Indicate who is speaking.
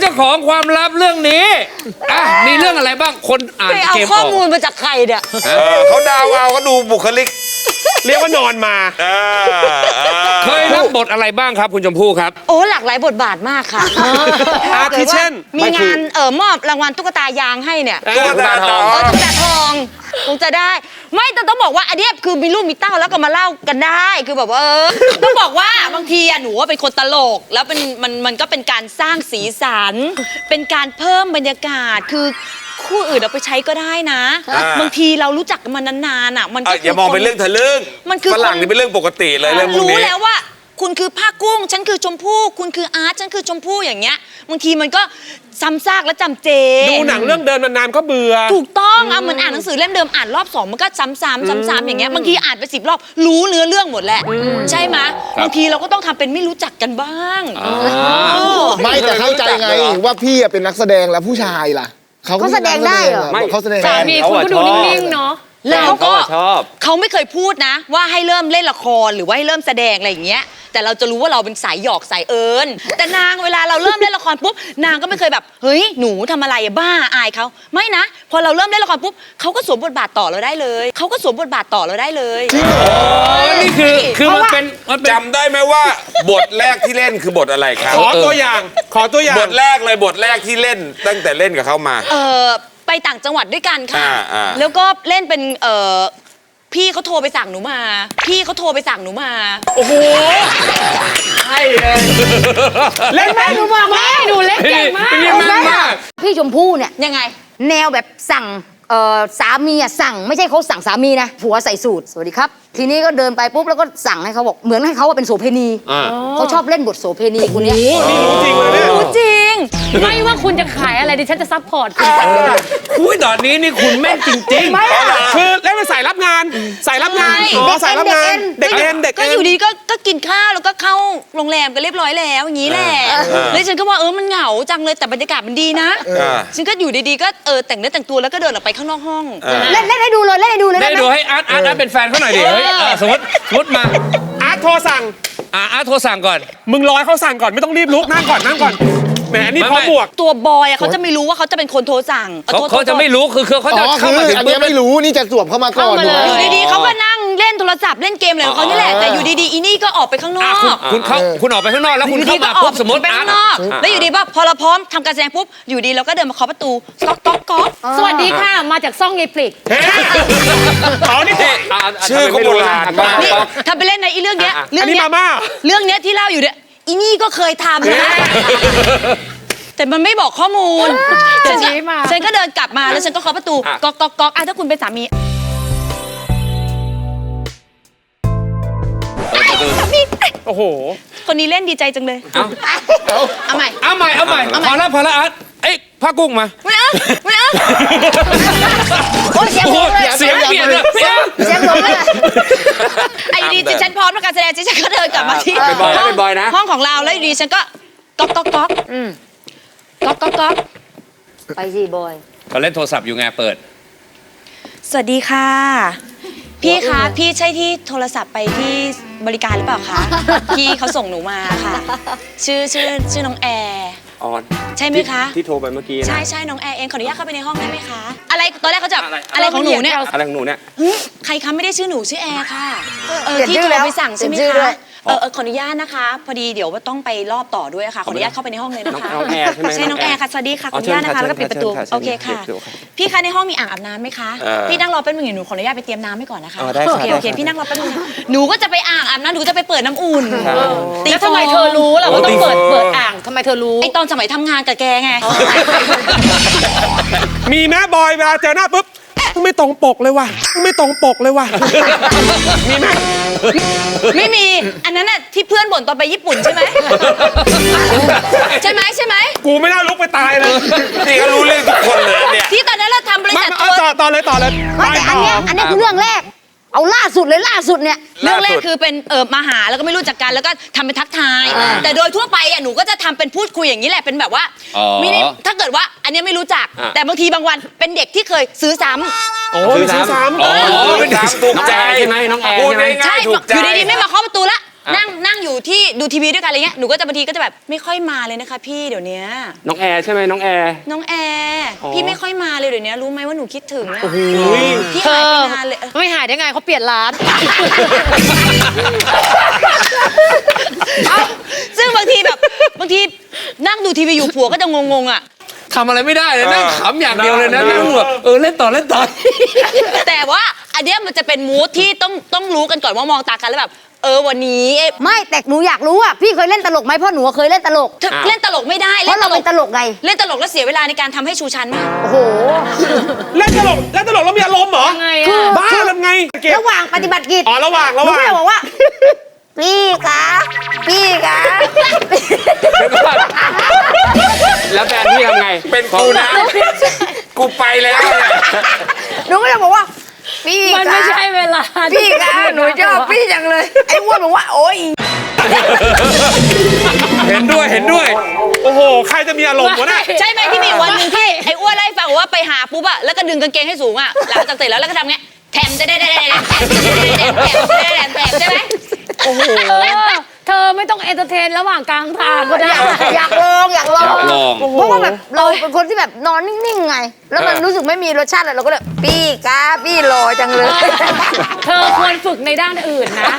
Speaker 1: เจ้าของความลับเรื่องนี้อะมีเรื่องอะไรบ้างคนอ่าน
Speaker 2: ไปเอา
Speaker 1: เกมอ
Speaker 2: ข้อ
Speaker 1: อก
Speaker 2: มูลมาจากใครเนี่ย
Speaker 3: เออเขาดาวเอาเขาดูบุคลิก
Speaker 4: เรียกว่านอนมา
Speaker 3: เออเออ
Speaker 1: เคยรับบทอะไรบ้างครับคุณชมพู่ครับ
Speaker 2: โอ้หลากหลายบทบาทมากค่ะ
Speaker 4: อาทิเช่น
Speaker 2: มีงานเออมอบรางวัลตุ๊กตายางให้เนี่ย
Speaker 3: ตุ๊กตาทอง
Speaker 2: เออตุ๊กตาทอง คงจะได้ ไม่แต่ต้องบอกว่าอันเนี้ยคือมีลูกมีเต้าแล้วก็มาเล่ากันได้ คือแบบว่าเออ ต้องบอกว่าบางทีอะหนูว่าเป็นคนตลก แล้วเป็นมันมันก็เป็นการสร้างสีสัน เป็นการเพิ่มบรรยากาศคือคู่อื่นเอาไปใช้ก็ได้นะ
Speaker 3: อ่า
Speaker 2: บางทีเรารู้จักกันมานานๆอะ มัน
Speaker 3: เอ
Speaker 2: ก็
Speaker 3: ออย่ามองเป็นเรื่องทะลึ่ง
Speaker 2: มันคือ
Speaker 3: ฝรั่ง
Speaker 2: คน
Speaker 3: นี่เป็นเรื่องปกติเลยเรื่องพวก
Speaker 2: รู้
Speaker 3: นี้
Speaker 2: แล้วว่า คุณคือผ้ากุ้ง ฉันคือชมพู่คุณคืออาร์ตฉันคือชมพู่อย่างเงี้ยบางทีมันก็ซ้ำซากและจำเจ
Speaker 4: ดูหนังเรื่องเดินนานๆก็เบื่อ
Speaker 2: ถูกต้องอะเหมือนอ่านหนังสือเล่มเดิมอ่านรอบสองมันก็ซ้ำๆซ้ำๆอย่างเงี้ยบางทีอ่านไปสิบรอบรู้เนื้อเรื่องหมดแหละใช่ไหม
Speaker 1: ครับ
Speaker 2: บางทีเราก็ต้องทำเป็นไม่รู้จักกันบ้าง
Speaker 5: ไม่แต่เข้าใจไงว่าพี่อะเป็นนักแสดงแล้วผู้ชายล่ะเขาก็
Speaker 6: เขาแสดงได้เหรอ
Speaker 5: ไม่เขาแสดง
Speaker 7: สามีคุณก็ดูนิ่งๆเนาะ
Speaker 2: แล้วก็
Speaker 7: ชอบ
Speaker 2: เขาไม่เคยพูดนะ ว่าให้เริ่มเล่นละครหรือว่าให้เริ่มแสดงอะไรอย่างเงี้ย แต่เราจะรู้ว่าเราเป็นสายหยอกสายเอิญแต่นางเวลาเราเริ่มเล่นละครปุ๊บนางก็ไม่เคยแบบเฮ้ยหนูทำอะไรอะบ้าอายเขาไม่นะ พอเราเริ่มเล่นละครปุ๊บเขาก็สวมบทบาทต่อเราได้เลยเขาก็สวมบทบาทต่อเราได้เลย
Speaker 1: อ๋อนี่คือคือมันเป็นมันเป็น
Speaker 3: จำได้ไหมว่า บทแรกที่เล่นคือบทอะไรครับ
Speaker 4: ขอตัวอย่าง ขอตัวอย่าง
Speaker 3: บทแรกเลยบทแรกที่เล่น ตั้งแต่เล่นกับเขามา
Speaker 2: เออไปต่างจังหวัดด้วยกันค่ะ
Speaker 3: อ่าอ่า
Speaker 2: แล้วก็เล่นเป็นเออ พี่เขาโทรไปสั่งหนูมา พี่เขาโทรไปสั่งหนูมา
Speaker 4: โอ้โห
Speaker 7: เล่นแม่หนูบอกแม่หนูเล่นเก่งมาก
Speaker 1: นี่แม่นมาก
Speaker 6: พี่ชมพู่เนี่ย
Speaker 2: ยังไง
Speaker 6: แนวแบบสั่งเอ่อสามีอะสั่งไม่ใช่เขาสั่งสามีนะผัวใส่สูตรสวัสดีครับ ทีนี้ก็เดินไปปุ๊บแล้วก็สั่งให้เขาบอกเหมือนให้เขาว่าเป็นโสเพณี
Speaker 1: อ่า
Speaker 6: เขาชอบเล่นบทโสเพณีคนเนี้ย
Speaker 4: รู้จริงเลยเนี่ย
Speaker 2: รู้จริง
Speaker 7: ไม่ว่าคุณจะขายอะไรดิฉันจะซัพพอร์ตคุณ
Speaker 1: อุ้ยตอนนี้นี่คุณแม่นจริงๆ
Speaker 4: คือเล่นเป็นสายรับงานสายรับงาน
Speaker 2: ใช่
Speaker 4: อ๋อสายรับงาน เด็กเอ็นเด็ก
Speaker 2: ก็
Speaker 4: เอ็น
Speaker 2: อยู่ดีก็ก็กินข้าวแล้วก็เข้าโรงแรมกันเรียบร้อยแล้วอย่างนี้แหละ
Speaker 3: เออเออ
Speaker 2: แล้วฉันก็ว่าเออมันเหงาจังเลยแต่บรรยากาศมันดีนะ
Speaker 3: เออ
Speaker 2: ฉันก็อยู่ดีๆก็เออแต่งเนื้อแต่งตัวแล้วก็เดินออกไปข้างนอกห้อง
Speaker 3: เออ
Speaker 6: เล่นเล่นให้ดูเลยเล่นให้ดูเลย
Speaker 1: ได้
Speaker 6: ได้ไหม
Speaker 1: ดูให้อาร์ตอาร์ตอาร์ตเป็นแฟนเขาหน่อยดิเฮ้ยเออสมมติสมมติมา
Speaker 4: อาร์ตโทรสั่ง
Speaker 1: อ่าอาร์ตโทรสั่งก่อน
Speaker 4: มึงรอให้เขาสั่งก่อนไม่ต้องรีบลุกนั่งก่อนนั่งก่อน แหมนี่
Speaker 1: ไม่
Speaker 4: พร้อม
Speaker 1: ไม่
Speaker 4: บวก
Speaker 2: ตัวบอยอะเขาจะไม่รู้ว่าเขาจะเป็นคนโทรสั่ง
Speaker 1: เขา
Speaker 2: โทษ
Speaker 1: เขาจะ
Speaker 2: โทษ
Speaker 1: ไม่รู้คือคือเขา
Speaker 5: อ๋
Speaker 1: จะ
Speaker 5: อ
Speaker 1: เข้า
Speaker 5: คือ
Speaker 1: มาถึง
Speaker 5: อัน
Speaker 1: ปุ๊
Speaker 5: เนี้
Speaker 1: บ
Speaker 5: ยไม่รู้นี่จะสวมเข้ามาก่อน
Speaker 7: เข้ามาเลย
Speaker 2: อยู่ดีๆเขาก็นั่งเล่นโทรศัพท์เล่นเกมอะไรของเขานี่แหละแต่อยู่ดีๆอีนี่ก็ออกไปข้างนอ
Speaker 1: อะ
Speaker 2: ก
Speaker 1: คุณคุณเข้าคุณออกไปข้างนอกแล้วคุณ
Speaker 2: อยู่
Speaker 1: เข้า
Speaker 2: ดีๆก็
Speaker 1: มา
Speaker 2: ออ
Speaker 1: ปุ๊
Speaker 2: ก
Speaker 1: บสมมติ
Speaker 2: ไป
Speaker 1: อาร์
Speaker 2: ข้า
Speaker 1: ต
Speaker 2: งนอกแล้วอยู่ดีว่าพอเราพร้อมทำการแสดงปุ๊บอยู่ดีเราก็เดินมาเคาะประตูก๊อกก๊อกก๊อก
Speaker 7: สวัสดีค่ะ มาจากซ่องยายปลิก
Speaker 4: เฮ้ยอ๋อนี่คือ
Speaker 3: ชื่อเขาโบราณมาก
Speaker 2: นี่ทำไปเล่นในอีเรื่องเนี้ยเรื่
Speaker 4: อั
Speaker 2: อนง
Speaker 4: นี้
Speaker 2: เนี้
Speaker 4: มายม่า
Speaker 2: เรื่องเนี้ยที่เล่าอยู่เนี่ย อีนี่ก็เคยทำนะแต่มันไม่บอกข้อมูลฉันก็
Speaker 7: ชี้มา
Speaker 2: ฉันก็เดินกลับมาแล้วฉันก็เคาะประตูก๊อกก๊อกก๊อกอะถ้าคุณเป็นสามีสามี
Speaker 4: โอ้โห
Speaker 2: คนนี้เล่นดีใจจังเลย
Speaker 1: เอา
Speaker 2: เอาใหม่
Speaker 1: เอาใหม่ เอาใหม่ พอแล้วพอแล้วอาร์ตเอ้ยผ้ากุ้งมา
Speaker 2: ไม่เอาไม่เอา
Speaker 6: โอ้ยเสียง
Speaker 1: โอ้
Speaker 6: หล
Speaker 1: โห
Speaker 6: งเลย
Speaker 1: เสียงเปลี่ยนเลยเสียง
Speaker 6: เสียงหลงเลย
Speaker 2: ไอ้ดีๆฉันพร้อมในการแสดงฉันก็เดินกลับมาที่
Speaker 7: เป็นบอยนะ
Speaker 2: ห้ง
Speaker 7: เป็นบอยนะ
Speaker 2: ห้องของเราแล้วอยู่ดีฉันก็ก๊อกก๊อกก๊อกก๊อกก๊อกก๊อก
Speaker 6: ไปสิบอย
Speaker 1: เขาเล่นโทรศัพท์อยู่ไงเปิด
Speaker 2: สวัสดีค่ะ พี่คะพี่ใช่ที่โทรศัพท์ไปที่บริการหรือเปล่าคะพี่เขาส่งหนูมาค่ะ ชื่อชื่อชื่อน้องแอร์
Speaker 7: ออน
Speaker 2: ใช่ไหมคะ
Speaker 7: ที่โทรไปเมื่อกี้นะ
Speaker 2: ใช่ใช่น้องแอร์เองขออนุญาตเข้าไปในห้องได้ไหมคะ อะไรตอนแรกเขาจะอะไรของหนูเนี่ย
Speaker 7: อะไรของหนูเนี่ย
Speaker 2: หึใครคะไม่ได้ชื่อหนูชื่อแอร์ค่ะเออ
Speaker 6: เปลี่ยน
Speaker 2: ที่
Speaker 6: ชื่
Speaker 2: โท
Speaker 6: อแล้
Speaker 2: ร
Speaker 6: ว
Speaker 2: ไปสั่งใช่ไหม
Speaker 6: เปลี่ยนชื่อด้
Speaker 2: คะ
Speaker 6: วย
Speaker 2: เออเออขออนุญาตนะคะ พอดีเดี๋ยวว่าต้องไปรอบต่อด้วยค่ะขออนุญาตเข้าไปในห้องเลยนะคะ
Speaker 7: น้องแอร์ใช่ไหม
Speaker 2: ใช่น้องแอร์ค่ะสวัสดีค่ะขออนุญาตนะคะแล้วก็ปิดประตูโอเคค่ะ พี่คะในห้องมีอ่างอาบน้ำไหมคะ
Speaker 3: เออ
Speaker 2: พี่นั่งรอแป๊บนึงเดี๋ยวหนูขออนุญาตไปเตรียมน้ำให้ก่อนนะคะ
Speaker 7: อ๋อได้
Speaker 2: โอ
Speaker 7: ค่ะ
Speaker 2: เคโอเค
Speaker 7: ได้ค่ะ
Speaker 2: พี่นั่งรอแป๊บนึงนะหนูก็จะไปอ่างอาบน้ำหนูจะไปเปิดน้ำอุ่นตี
Speaker 7: แล้ว
Speaker 2: ฟ
Speaker 7: ทำ
Speaker 2: อง
Speaker 7: ไมเธอรู้ล่ะว่าต้องเปิดเปิดอ่างทำไมเธอรู้
Speaker 2: ไอตอนสมัยทำงานกับแกไง
Speaker 4: มีแม่บอยเวลาเจอหน้าปุ๊บ ไม่ตรงปกเลยว่ะ ไม่ตรงปกเลยว่ะ มีไหม
Speaker 2: ไม่มี อันนั้นน่ะที่เพื่อนบ่นตอนไปญี่ปุ่นใช่ไหม ใช่ไหมใช่ไหม
Speaker 4: กูไม่น่าลุกไปตายเลย
Speaker 3: นี่ก็รู้เรื่องทุกคนเลยเนี่ย
Speaker 2: ที่ตอนนั้นเราทำบริ
Speaker 4: มา
Speaker 2: ษัท
Speaker 4: เอา
Speaker 2: ทัวร์
Speaker 4: ต่อต่อเลยต่อเลย
Speaker 6: ไม่แต่อันเนี้ยอันเนี้ยคือเรื่องแรก เอาล่าสุดเลยล่าสุดเนี่ย
Speaker 2: เรื่องแรก
Speaker 3: ล่าสุด
Speaker 2: คือเป็นเออมาหาแล้วก็ไม่รู้จักกันแล้วก็ทำเป็นทักทาย
Speaker 3: อ่า
Speaker 2: แต่โดยทั่วไปอะหนูก็จะทำเป็นพูดคุยอย่างนี้แหละเป็นแบบว่า
Speaker 1: อ๋อ
Speaker 2: ไม่ได้ถ้าเกิดว่าอันเนี้ยไม่รู้จัก
Speaker 7: อะ
Speaker 2: แต่บางทีบางวันเป็นเด็กที่เคยซื้อซ้ำ
Speaker 4: โอ้ยซื้อซ้ำ
Speaker 1: อ๋อ
Speaker 3: เป็นสามถูกใจ
Speaker 7: ใช่ไหมน้องแอร์
Speaker 3: พูด
Speaker 7: ใช่ไหม
Speaker 3: ง่ายๆถูกใจ
Speaker 2: อยู่ดีๆไม่มาเคาะประตูละ นั่งนั่งอยู่ที่ดูทีวีด้วยกันอะไรเงี้ยหนูก็จะบางทีก็จะแบบไม่ค่อยมาเลยนะคะ พี่เดี๋ยวเนี้ย
Speaker 7: น้องแอร์ใช่ไหมน้องแอร์
Speaker 2: น้องแอร์
Speaker 7: อ๋อ
Speaker 2: พี่ไม่ค่อยมาเลยเดี๋ยวนี้รู้ไหมว่าหนูคิดถึงอะพี่
Speaker 8: เธ
Speaker 2: หาย
Speaker 8: อ
Speaker 2: ไปนานเลย
Speaker 8: ไม่หายได้ไงเขาเปลี่ยนร้าน
Speaker 2: เอ้าซึ่งบางทีแบบบางทีนั่งดูทีวีอยู่ผัวก็จะงงๆอะ
Speaker 1: ทำอะไรไม่ได้เลยนั่ง
Speaker 3: เออ
Speaker 1: ขำอย่างเดียวเลยนะนั่งแบบเออเล่นต่อเล่นต่อ
Speaker 2: แต่ว่าอันเนี้ยมันจะเป็นมูทที่ต้องต้องรู้กันก่อนว่ามองตากันแล้วแบบเออวันนี้เอ๊ะ
Speaker 6: ไม่แต่หนูอยากรู้อะพี่เคยเล่นตลกไหมเพราะหนูเคยเล่นตลก
Speaker 2: เล่นตลกไม่ได้
Speaker 6: เพราะเราเป็นตลกไง
Speaker 2: เล่นตลกแล้วเสียเวลาในการทำให้ชูชันมาก
Speaker 6: โอ้โห
Speaker 4: เล่นตลกเล่นตลกแล้วมีอารมณ์เหรอ
Speaker 8: ยังไง
Speaker 6: คือ
Speaker 8: อะ
Speaker 4: บ้าแล้วไงเก็บ
Speaker 6: ระหว่างปฏิบัติกิจ
Speaker 4: อ๋อระหว่าง
Speaker 6: ห
Speaker 4: ระห
Speaker 6: นู
Speaker 4: ว่า
Speaker 6: ก็
Speaker 4: ง
Speaker 6: เลยบอกว่า พี่คะพี่คะ
Speaker 7: เดี๋ยวก่อนแล้วแฟนพี่ทำไง
Speaker 3: เป็นกูนะกูไปแล้วเนี่ย
Speaker 6: หนูก็เลยบอกว่า พี่
Speaker 8: มัน
Speaker 6: คะ
Speaker 8: ไม่ใช่เวลา
Speaker 6: พี่คะหนูชอบพี่จังเลย ไอ้อ้วนบอกว่า โอ๊ย
Speaker 1: เห็นด้วยเห็นด้วย
Speaker 4: โอ้โห ใครจะมีอารมณ์วะเนี่ย
Speaker 2: ใช่ไหมที่มีวันหนึ่งที่ไอ้อ้วนไล่าให้ฟังว่าไปหาปุ๊บอะแล้วก็ดึงกางเกงให้สูงอะหลังจากเสร็จแล้วแล้วก็ทำเงี้ยแถมได้ได้ได้ได้แถมได้ได้ได้แถมใช่ไหม
Speaker 8: เออเธอไม่ต้องเอนเตอร์เทนระหว่างกลางทางก็ได้
Speaker 6: อยากลองอยากลอง
Speaker 1: อยาก ลอง
Speaker 6: เพราะว่าแบบเราเป็นคนที่แบบนอนนิ่งๆไง แล้วมันรู้สึกไม่มีรสชาติอะไรเราก็เลยพี่คะพี่หล่อจังเลย
Speaker 8: เธอควรฝึกในด้านอื่นนะ